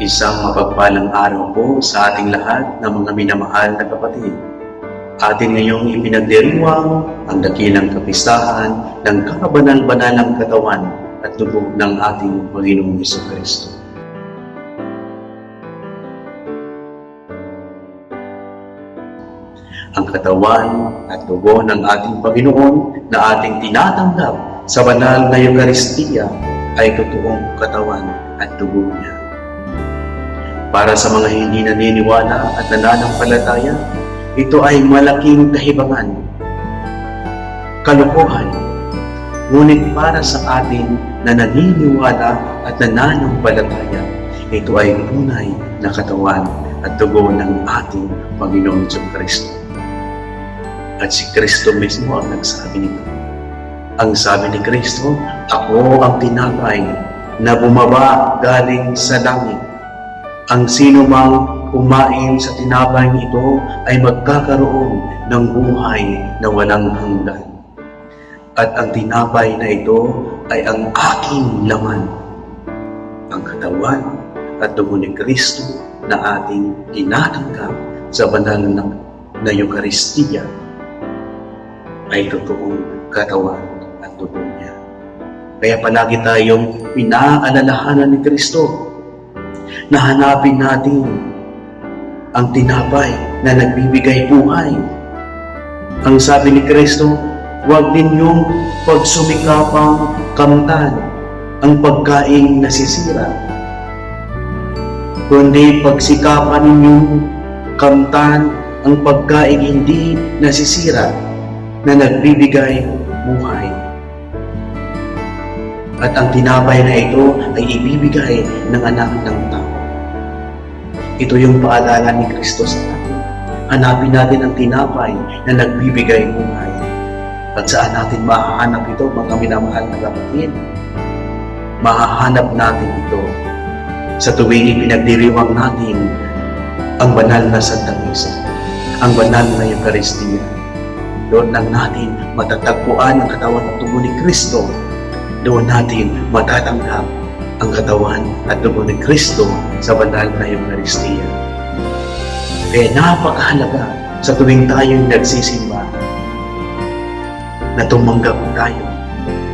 Isang mapagpalang araw po sa ating lahat ng mga minamahal na kapatid. Atin ngayong ipinagdiriwang ang dakilang kapistahan ng kabanal-banalang katawan at dugo ng ating Panginoong Heso Kristo. Ang katawan at dugo ng ating Panginoon na ating tinatanggap sa banal na Eucharistia ay totoong katawan at dugo niya. Para sa mga hindi naniniwala at nananampalataya, ito ay malaking kahibangan, kalokohan. Ngunit para sa atin na naniniwala at nananampalataya, ito ay tunay na katawan at dugo ng ating Panginoong Diyos Kristo. At si Kristo mismo ang nagsabi nito. Ang sabi ni Kristo, Ako ang tinapay na bumaba galing sa langit. Ang sino mang kumain sa tinapay ito ay magkakaroon ng buhay na walang hanggan. At ang tinapay na ito ay ang aking laman, ang katawan at dugo ni Kristo na ating tinatanggap sa banal na, na Eucharistia ay totoong katawan at dugo niya. Kaya palagi tayong pinaalalahanan ni Kristo na hanapin natin ang tinapay na nagbibigay buhay. Ang sabi ni Kristo, huwag ninyong pagsumikapang kamtan ang pagkain nasisira, kundi pagsikapan ninyong kamtan ang pagkain hindi nasisira na nagbibigay buhay. At ang tinapay na ito ay ibibigay ng anak ng tao. Ito yung paalala ni Kristo sa atin. Hanapin natin ang tinapay na nagbibigay buhay. At saan natin mahahanap ito, mga minamahal na kapatid? Mahahanap natin ito sa tuwing ipinagdiriwang natin ang banal na Santa Misa, ang banal na Eucharistia. Doon lang natin matatagpuan ang katawan at tubo ni Kristo. Doon natin matatanggap ang katawan at dugo ni Kristo sa banal na Eucharistia. Kaya napakahalaga sa tuwing tayo'y nagsisimba na tumanggap tayo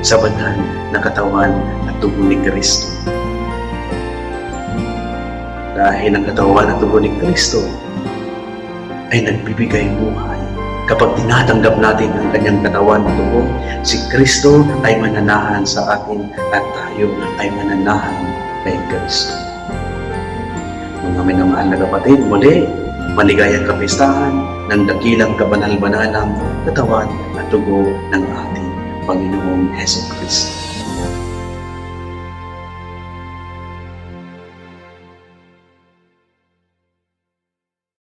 sa banal na katawan at dugo ni Kristo. Dahil ang katawan at dugo ni Kristo ay nagbibigay buhay. Kapag tinatanggap natin ang kanyang katawan at dugo, si Kristo ay mananahan sa atin at tayo ay mananahan kay Kristo. Mga minamahal na kapatid, muli, maligayang kapistahan ng dakilang kabanal-banalang katawan at dugo ng ating Panginoong Heso Kristo.